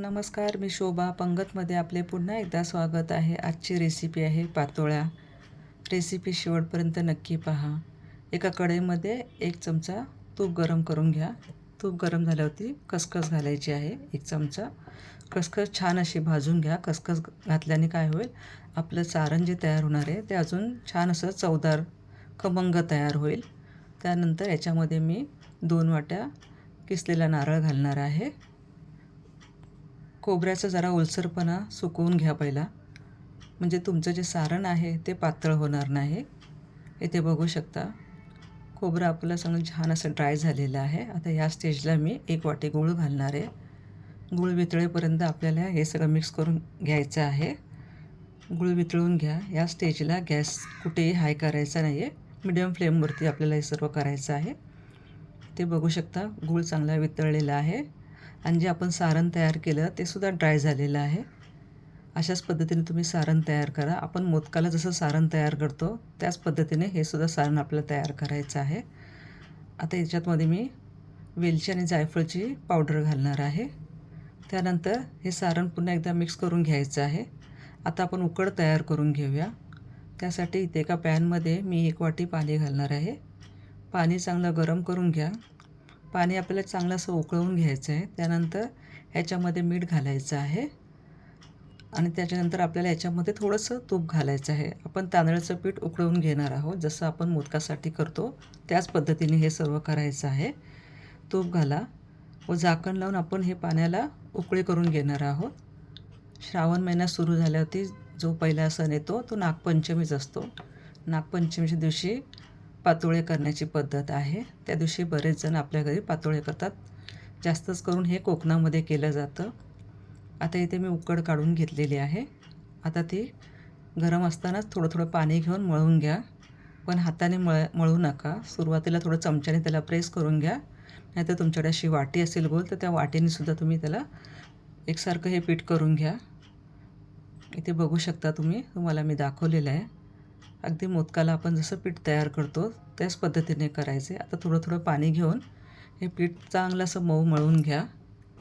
नमस्कार मी शोभा. पंगतमध्ये आपले पुन्हा एकदा स्वागत आहे. आजची रेसिपी आहे पातोळ्या. रेसिपी शेवटपर्यंत नक्की पहा. एका कढईमध्ये एक चमचा तूप गरम करून घ्या. तूप गरम झाल्यावरती खसखस घालायची आहे. एक चमचा. खसखस छान अशी भाजून घ्या. खसखस घातल्याने काय होईल? आपलं सारण जे तयार होणार आहे ते अजून छान असं चवदार खमंग तयार होईल. त्यानंतर याच्यामध्ये मी दोन वाट्या किसलेला नारळ घालणार आहे. खोबऱ्याचा जरा ओलसरपणा सुकवून घ्या पहिला. म्हणजे तुमचं जे सारण आहे ते पातळ होणार नाही. इथे बघू शकता. खोबरं आपलं सगळं छान असं ड्राय झालेलं आहे. आता या स्टेजला मी एक वाटी गूळ घालणार आहे. गूळ वितळेपर्यंत आपल्याला हे सगळं मिक्स करून घ्यायचं आहे. गूळ वितळून घ्या. या स्टेजला गॅस कुठेही हाय करायचा नाही आहे मिडियम फ्लेमवरती आपल्याला हे सर्व करायचं आहे. ते बघू शकता गूळ चांगला वितळलेला आहे. आणि जे आपण सारण तयार केलं ते सुद्धा ड्राय झालेलं आहे. अशाच पद्धतीने तुम्ही सारण तयार करा. आपण मोदकाला जसं सारण तयार करतो त्याच पद्धतीने हे सुद्धा सारण आपल्याला तयार करायचं आहे. आता याच्यातमध्ये मी वेलची आणि जायफळची पावडर घालणार आहे. त्यानंतर हे सारण पुन्हा एकदा मिक्स करून घ्यायचं आहे. आता आपण उकड तयार करून घेऊया. त्यासाठी इथे एका पॅनमध्ये मी एक वाटी पाणी घालणार आहे. पाणी चांगलं गरम करून घ्या. पाणी आपल्याला चांगलं असं उकळवून घ्यायचं आहे. त्यानंतर ह्याच्यामध्ये मीठ घालायचं आहे. आणि त्याच्यानंतर आपल्याला याच्यामध्ये थोडंसं तूप घालायचं आहे. आपण तांदळाचं पीठ उकळवून घेणार आहोत. जसं आपण मोदकासाठी करतो त्याच पद्धतीने हे सर्व करायचं आहे. तूप घाला व झाकण लावून आपण हे पाण्याला उकळी करून घेणार आहोत. श्रावण महिना सुरू झाल्यावरती जो पहिला सण येतो तो नागपंचमीच असतो. नागपंचमीच्या दिवशी पातोळे करण्याची पद्धत आहे. त्या दिवशी बरेच जण आपल्या घरी पातोळे करतात. जास्तच करून हे कोकणामध्ये केलं जातं. आता इथे मी उकड काढून घेतलेली आहे. आता ती गरम असतानाच थोडं थोडं पाणी घेऊन मळून घ्या. पण हाताने मळ मळू नका. सुरुवातीला थोडं चमच्याने त्याला प्रेस करून घ्या. नाहीतर तुमच्याकडे अशी वाटी असेल गोल तर त्या वाटीनेसुद्धा तुम्ही त्याला एकसारखं हे पीठ करून घ्या. इथे बघू शकता तुम्ही. तुम्हाला मी दाखवलेलं आहे. अगदी मोदकाला आपण जसं पीठ तयार करतो त्याच पद्धतीने करायचे. आता थोडं थोडं पाणी घेऊन हे पीठ चांगलं असं मऊ मळून घ्या.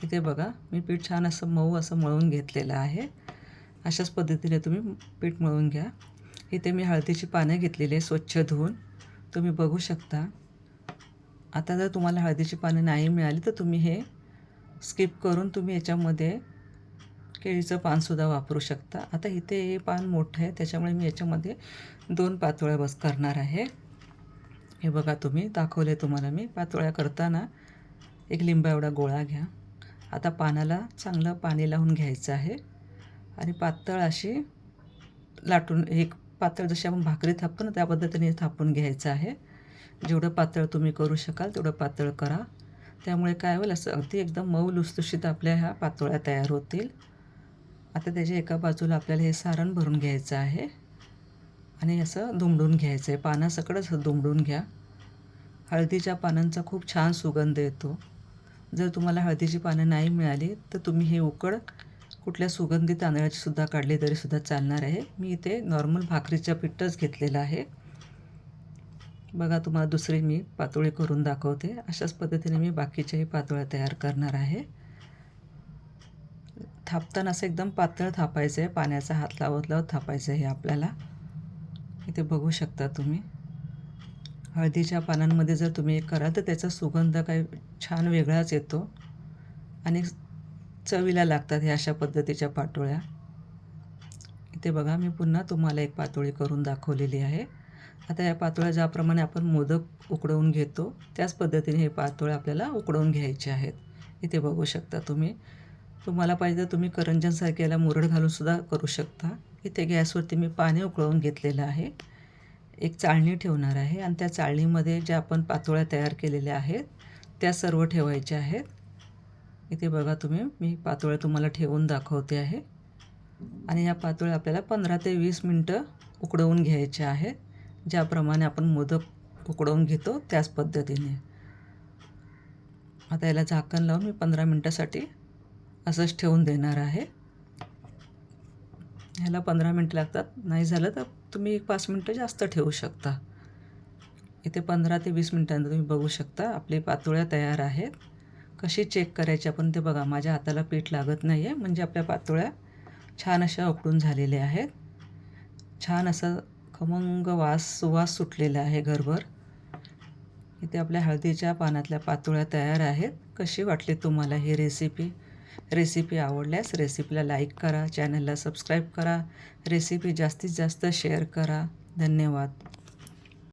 इथे बघा मी पीठ छान असं मऊ असं मळून घेतलेलं आहे. अशाच पद्धतीने तुम्ही पीठ मळून घ्या. इथे मी हळदीची पानं घेतलेली आहे स्वच्छ धुवून. तुम्ही बघू शकता. आता जर तुम्हाला हळदीची पानं नाही मिळाली तर तुम्ही हे स्किप करून तुम्ही याच्यामध्ये केळीचं पानसुद्धा वापरू शकता. आता इथे हे पान मोठं आहे त्याच्यामुळे मी याच्यामध्ये दोन पातोळ्या बस करणार आहे. हे बघा तुम्ही दाखवले तुम्हाला मी. पातोळ्या करताना एक लिंबा एवढा गोळा घ्या. आता पानाला चांगलं पाणी लावून घ्यायचं आहे. आणि पातळ अशी लाटून एक पातळ जशी आपण भाकरी थापतो ना त्या पद्धतीने थापून घ्यायचं आहे. जेवढं पातळ तुम्ही करू शकाल तेवढं पातळ करा. त्यामुळे काय होईल असं अगदी एकदम मऊ लुसलुशीत आपल्या ह्या पातोळ्या तयार होतील. आता त्याच्या एका बाजूला आपल्याला हे सारण भरून घ्यायचं आहे. आणि असं दुमडून घ्यायचं आहे पानासकडेच दुमडून घ्या. हळदीच्या पानांचा खूप छान सुगंध येतो. जर तुम्हाला हळदीची पानं नाही मिळाली तर तुम्ही हे उकड. कुठल्या सुगंधी तांदळाची सुद्धा काढली तरीसुद्धा चालणार आहे. मी इथे नॉर्मल भाकरीच्या पिठ्ठच घेतलेलं आहे. बघा तुम्हाला दुसरी मी पातोळी करून दाखवते. अशाच पद्धतीने मी बाकीच्याही पातोळ्या तयार करणार आहे. थापताना असं एकदम पातळ थापायचं आहे पाण्याचा हात लावत लावत थापायचं आहे आपल्याला. इथे बघू शकता तुम्ही. हळदीच्या पानांमध्ये जर तुम्ही कराल तर त्याचा सुगंध काही छान वेगळाच येतो. आणि चवीला लागतात ह्या अशा पद्धतीच्या पातोळ्या इथे बघा मी पुन्हा तुम्हाला एक पातोळी करून दाखवलेली आहे. आता या पातोळ्या ज्याप्रमाणे आपण मोदक उकडवून घेतो त्याच पद्धतीने हे पातोळ्या आपल्याला उकडवून घ्यायचे आहेत. इथे बघू शकता तुम्ही. तुम्हाला पाहिजे तर तुम्ही करंजांसारखे याला मुरड घालूनसुद्धा करू शकता. इथे गॅसवरती मी पाणी उकळवून घेतलेलं आहे. एक चाळणी ठेवणार आहे आणि त्या चाळणीमध्ये ज्या आपण पातोळ्या तयार केलेल्या आहेत त्या सर्व ठेवायच्या आहेत. इथे बघा तुम्ही मी पातोळ्या तुम्हाला ठेवून दाखवते आहे. आणि या पातोळ्या आपल्याला पंधरा ते वीस मिनटं उकडवून घ्यायच्या आहेत. ज्याप्रमाणे आपण मोदक उकडवून घेतो त्याच पद्धतीने. आता याला झाकण लावून मी पंधरा मिनटासाठी असंच ठेवून देणार आहे. ह्याला पंधरा मिनटं लागतात. नाही झालं तर तुम्ही एक पाच मिनटं जास्त ठेवू शकता. इथे पंधरा ते वीस मिनटांनंतर तुम्ही बघू शकता. आपली पातोळ्या तयार आहेत. कशी चेक करायची आपण ते बघा. माझ्या हाताला पीठ लागत नाही आहे म्हणजे आपल्या पातोळ्या छान अशा उकडून झालेल्या आहेत. छान असं खमंग वास सुवास सुटलेला आहे घरभर. इथे आपल्या हळदीच्या पानातल्या पातोळ्या तयार आहेत. कशी वाटली तुम्हाला ही रेसिपी रेसिपी आवडल्यास रेसिपीला लाईक करा चॅनलला सबस्क्राईब करा रेसिपी जास्तीत जास्त शेअर करा. धन्यवाद.